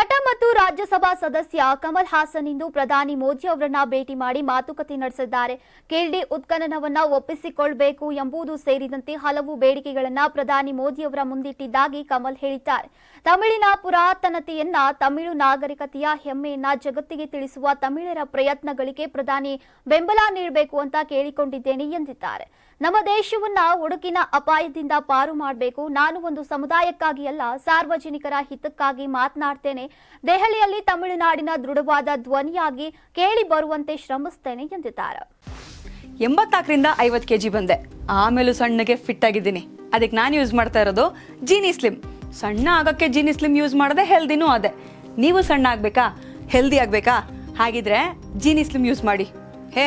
ನಟ ಮತ್ತು ರಾಜ್ಯಸಭಾ ಸದಸ್ಯ ಕಮಲ್ ಹಾಸನ್ ಇಂದು ಪ್ರಧಾನಿ ಮೋದಿ ಅವರನ್ನ ಭೇಟಿ ಮಾಡಿ ಮಾತುಕತೆ ನಡೆಸಿದ್ದಾರೆ. ಕೆಎಲ್ಡಿ ಉತ್ಖನನವನ್ನ ಒಪ್ಪಿಸಿಕೊಳ್ಳಬೇಕು ಎಂಬುದು ಸೇರಿದಂತೆ ಹಲವು ಬೇಡಿಕೆಗಳನ್ನ ಪ್ರಧಾನಿ ಮೋದಿ ಅವರ ಮುಂದಿಟ್ಟಿದ್ದಾಗಿ ಕಮಲ್ ಹೇಳಿದ್ದಾರೆ. ತಮಿಳಿನ ಪುರಾತನತೆಯನ್ನ, ತಮಿಳು ನಾಗರಿಕತೆಯ ಹೆಮ್ಮೆಯನ್ನ ಜಗತ್ತಿಗೆ ತಿಳಿಸುವ ತಮಿಳರ ಪ್ರಯತ್ನಗಳಿಗೆ ಪ್ರಧಾನಿ ಬೆಂಬಲ ನೀಡಬೇಕು ಅಂತ ಕೇಳಿಕೊಂಡಿದ್ದೇನೆ ಎಂದಿದ್ದಾರೆ. ನಮ್ಮ ದೇಶವನ್ನ ಒಡುಕಿನ ಅಪಾಯದಿಂದ ಪಾರು ಮಾಡಬೇಕು. ನಾನು ಒಂದು ಸಮುದಾಯಕ್ಕಾಗಿ ಅಲ್ಲ, ಸಾರ್ವಜನಿಕರ ಹಿತಕ್ಕಾಗಿ ಮಾತನಾಡ್ತೇನೆ. ದೆಹಲಿಯಲ್ಲಿ ತಮಿಳುನಾಡಿನ ದೃಢವಾದ ಧ್ವನಿಯಾಗಿ ಕೇಳಿ ಬರುವಂತೆ ಶ್ರಮಿಸ್ತೇನೆ ಎಂದಿದ್ದಾರೆ. ಎಂಬತ್ನಾಲ್ಕರಿಂದ ಐವತ್ತು ಕೆ ಜಿ ಬಂದೆ. ಆಮೇಲೂ ಸಣ್ಣಗೆ ಫಿಟ್ ಆಗಿದ್ದೀನಿ. ಅದಕ್ಕೆ ನಾನು ಯೂಸ್ ಮಾಡ್ತಾ ಇರೋದು ಜೀನಿ ಸ್ಲಿಮ್ ಸಣ್ಣ ಆಗೋಕ್ಕೆ ಜೀನಿ ಸ್ಲಿಮ್ ಯೂಸ್ ಮಾಡದೆ ಹೆಲ್ದಿನೂ ಅದೇ. ನೀವು ಸಣ್ಣ ಆಗಬೇಕಾ? ಹೆಲ್ದಿ ಆಗಬೇಕಾ? ಹಾಗಿದ್ರೆ ಜೀನಿ ಸ್ಲಿಮ್ ಯೂಸ್ ಮಾಡಿ. ಹೇ